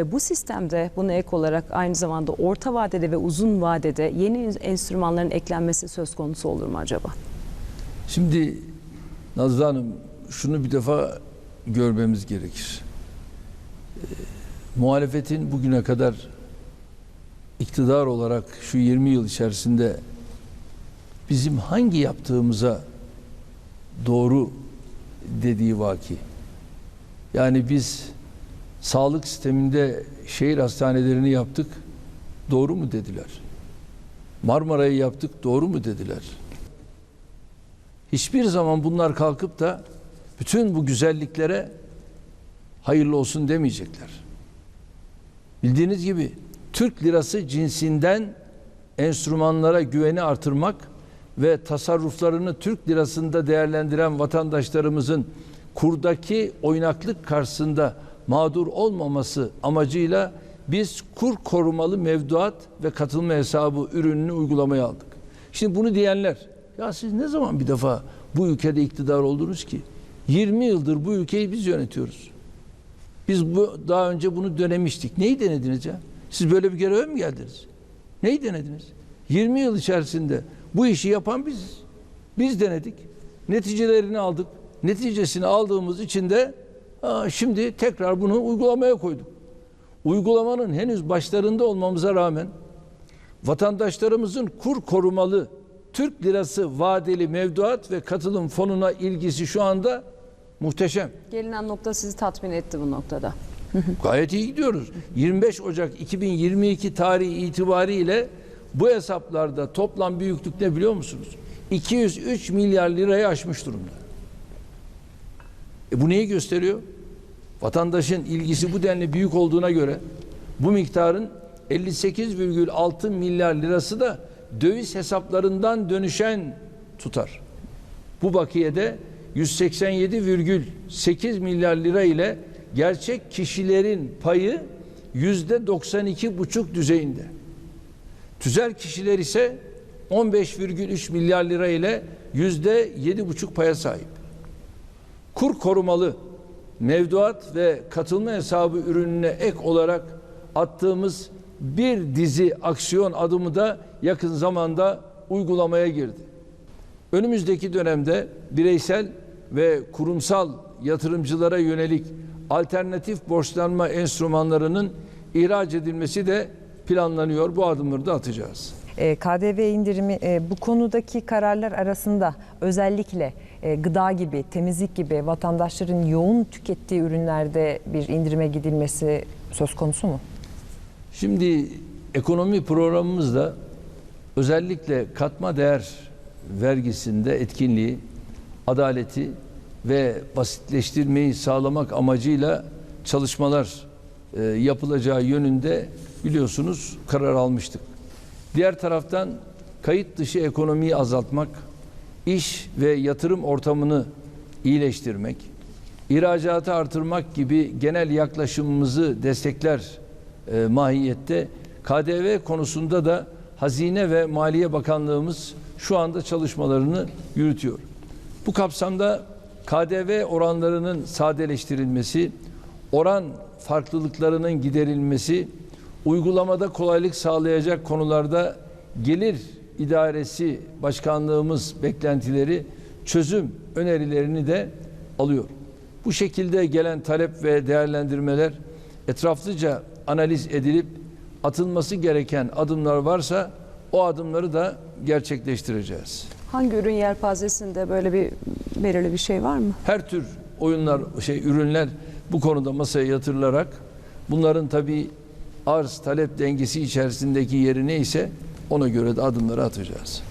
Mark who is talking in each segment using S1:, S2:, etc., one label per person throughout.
S1: E, Bu sistemde buna ek olarak aynı zamanda orta vadede ve uzun vadede yeni enstrümanların eklenmesi söz konusu olur mu acaba?
S2: Şimdi Nazlı Hanım şunu bir defa görmemiz gerekir. Ee, muhalefetin bugüne kadar iktidar olarak şu 20 yıl içerisinde bizim hangi yaptığımıza doğru dediği vaki. Yani biz sağlık sisteminde şehir hastanelerini yaptık. Doğru mu dediler? Marmara'yı yaptık. Doğru mu dediler? Hiçbir zaman bunlar kalkıp da bütün bu güzelliklere hayırlı olsun demeyecekler. Bildiğiniz gibi Türk lirası cinsinden enstrümanlara güveni artırmak ve tasarruflarını Türk lirasında değerlendiren vatandaşlarımızın kurdaki oynaklık karşısında mağdur olmaması amacıyla biz kur korumalı mevduat ve katılma hesabı ürününü uygulamaya aldık. Şimdi bunu diyenler ya siz ne zaman bir defa bu ülkede iktidar oldunuz ki? 20 yıldır bu ülkeyi biz yönetiyoruz. Biz bu daha önce bunu denemiştik. Neyi denediniz ya? Siz böyle bir göreve mi geldiniz? Neyi denediniz? 20 yıl içerisinde bu işi yapan biziz. Biz denedik. Neticelerini aldık. Neticesini aldığımız için de aa, şimdi tekrar bunu uygulamaya koyduk. Uygulamanın henüz başlarında olmamıza rağmen vatandaşlarımızın kur korumalı Türk lirası vadeli mevduat ve katılım fonuna ilgisi şu anda muhteşem.
S1: Gelinen nokta sizi tatmin etti bu noktada.
S2: Gayet iyi gidiyoruz. 25 Ocak 2022 tarihi itibariyle bu hesaplarda toplam büyüklük ne biliyor musunuz? 203 milyar lirayı aşmış durumda. E bu neyi gösteriyor? Vatandaşın ilgisi bu denli büyük olduğuna göre bu miktarın 58,6 milyar lirası da döviz hesaplarından dönüşen tutar. Bu bakiyede 187,8 milyar lira ile gerçek kişilerin payı yüzde 92 buçuk düzeyinde. Tüzel kişiler ise 15,3 milyar lira ile yüzde yedi buçuk paya sahip. Kur korumalı mevduat ve katılma hesabı ürününe ek olarak attığımız bir dizi aksiyon adımı da yakın zamanda uygulamaya girdi. Önümüzdeki dönemde bireysel ve kurumsal yatırımcılara yönelik alternatif borçlanma enstrümanlarının ihraç edilmesi de planlanıyor. Bu adımları da atacağız.
S3: E, KDV indirimi e, bu konudaki kararlar arasında özellikle e, gıda gibi, temizlik gibi vatandaşların yoğun tükettiği ürünlerde bir indirime gidilmesi söz konusu mu?
S2: Şimdi ekonomi programımızda özellikle katma değer vergisinde etkinliği, adaleti ve basitleştirmeyi sağlamak amacıyla çalışmalar yapılacağı yönünde biliyorsunuz karar almıştık. Diğer taraftan kayıt dışı ekonomiyi azaltmak, iş ve yatırım ortamını iyileştirmek, ihracatı artırmak gibi genel yaklaşımımızı destekler e, mahiyette KDV konusunda da Hazine ve Maliye Bakanlığımız şu anda çalışmalarını yürütüyor. Bu kapsamda KDV oranlarının sadeleştirilmesi, oran farklılıklarının giderilmesi, uygulamada kolaylık sağlayacak konularda gelir idaresi başkanlığımız beklentileri çözüm önerilerini de alıyor. Bu şekilde gelen talep ve değerlendirmeler etraflıca analiz edilip atılması gereken adımlar varsa o adımları da gerçekleştireceğiz.
S1: Hangi ürün yelpazesinde böyle bir belirli bir şey var mı?
S2: Her tür oyunlar, şey ürünler bu konuda masaya yatırılarak bunların tabii arz talep dengesi içerisindeki yeri neyse ona göre de adımları atacağız.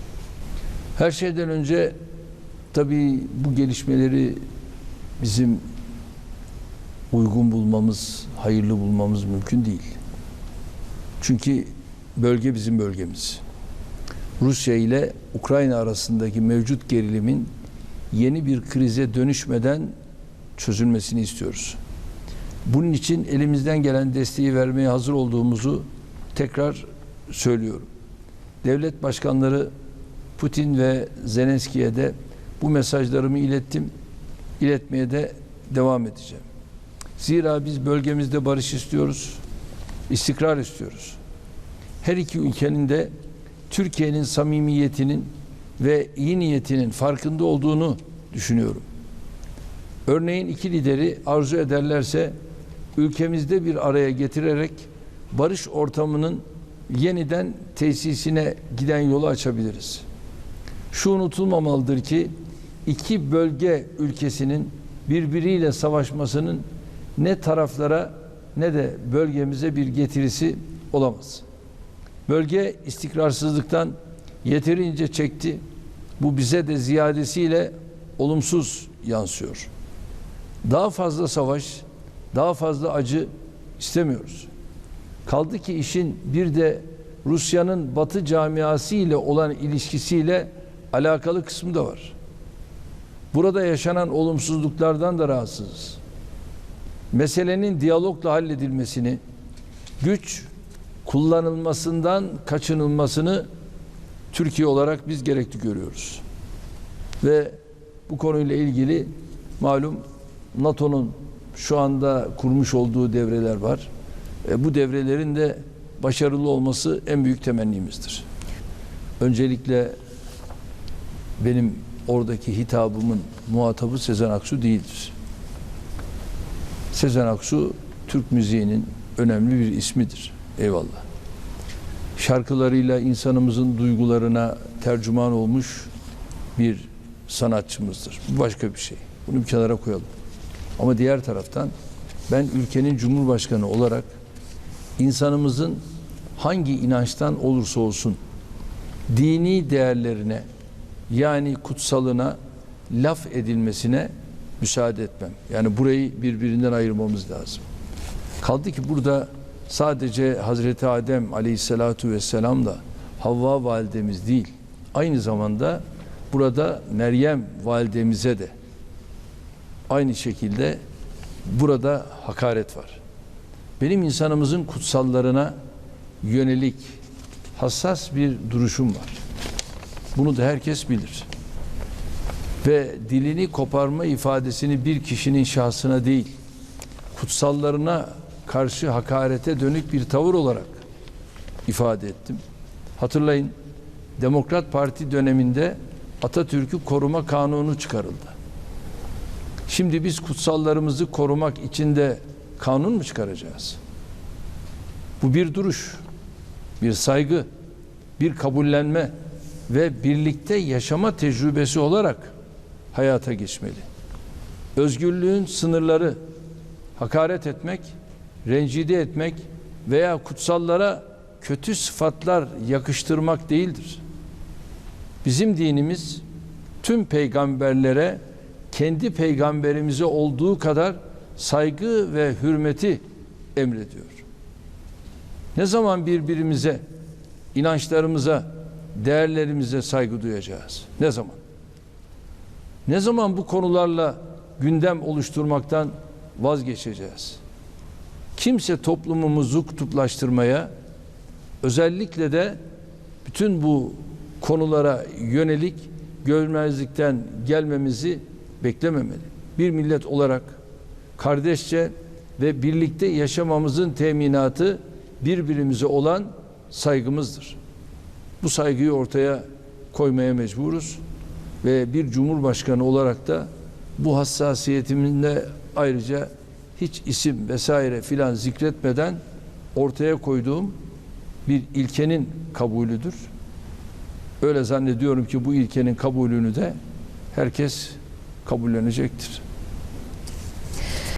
S2: Her şeyden önce tabii bu gelişmeleri bizim uygun bulmamız, hayırlı bulmamız mümkün değil. Çünkü bölge bizim bölgemiz. Rusya ile Ukrayna arasındaki mevcut gerilimin yeni bir krize dönüşmeden çözülmesini istiyoruz. Bunun için elimizden gelen desteği vermeye hazır olduğumuzu tekrar söylüyorum. Devlet başkanları Putin ve Zelenski'ye de bu mesajlarımı ilettim. İletmeye de devam edeceğim. Zira biz bölgemizde barış istiyoruz. istikrar istiyoruz. Her iki ülkenin de Türkiye'nin samimiyetinin ve iyi niyetinin farkında olduğunu düşünüyorum. Örneğin iki lideri arzu ederlerse ülkemizde bir araya getirerek barış ortamının yeniden tesisine giden yolu açabiliriz. Şu unutulmamalıdır ki iki bölge ülkesinin birbiriyle savaşmasının ne taraflara ne de bölgemize bir getirisi olamaz. Bölge istikrarsızlıktan yeterince çekti. Bu bize de ziyadesiyle olumsuz yansıyor. Daha fazla savaş, daha fazla acı istemiyoruz. Kaldı ki işin bir de Rusya'nın Batı camiası ile olan ilişkisiyle alakalı kısmı da var. Burada yaşanan olumsuzluklardan da rahatsızız. Meselenin diyalogla halledilmesini, güç kullanılmasından kaçınılmasını Türkiye olarak biz gerekli görüyoruz. Ve bu konuyla ilgili malum NATO'nun şu anda kurmuş olduğu devreler var. E, bu devrelerin de başarılı olması en büyük temennimizdir. Öncelikle benim oradaki hitabımın muhatabı Sezen Aksu değildir. Sezen Aksu Türk müziğinin önemli bir ismidir. Eyvallah. Şarkılarıyla insanımızın duygularına tercüman olmuş bir sanatçımızdır. Başka bir şey. Bunu bir kenara koyalım. Ama diğer taraftan ben ülkenin cumhurbaşkanı olarak insanımızın hangi inançtan olursa olsun dini değerlerine yani kutsalına laf edilmesine müsaade etmem. Yani burayı birbirinden ayırmamız lazım. Kaldı ki burada sadece Hazreti Adem aleyhissalatu vesselam da Havva validemiz değil. Aynı zamanda burada Meryem validemize de aynı şekilde burada hakaret var. Benim insanımızın kutsallarına yönelik hassas bir duruşum var. Bunu da herkes bilir. Ve dilini koparma ifadesini bir kişinin şahsına değil, kutsallarına karşı hakarete dönük bir tavır olarak ifade ettim. Hatırlayın, Demokrat Parti döneminde Atatürk'ü koruma kanunu çıkarıldı. Şimdi biz kutsallarımızı korumak için de kanun mu çıkaracağız? Bu bir duruş, bir saygı, bir kabullenme ve birlikte yaşama tecrübesi olarak hayata geçmeli. Özgürlüğün sınırları hakaret etmek, rencide etmek veya kutsallara kötü sıfatlar yakıştırmak değildir. Bizim dinimiz tüm peygamberlere kendi peygamberimize olduğu kadar saygı ve hürmeti emrediyor. Ne zaman birbirimize, inançlarımıza, değerlerimize saygı duyacağız? Ne zaman? Ne zaman bu konularla gündem oluşturmaktan vazgeçeceğiz? Kimse toplumumuzu kutuplaştırmaya, özellikle de bütün bu konulara yönelik görmezlikten gelmemizi beklememeli. Bir millet olarak kardeşçe ve birlikte yaşamamızın teminatı birbirimize olan saygımızdır. Bu saygıyı ortaya koymaya mecburuz ve bir cumhurbaşkanı olarak da bu hassasiyetiminde ayrıca hiç isim vesaire filan zikretmeden ortaya koyduğum bir ilkenin kabulüdür. Öyle zannediyorum ki bu ilkenin kabulünü de herkes kabullenecektir.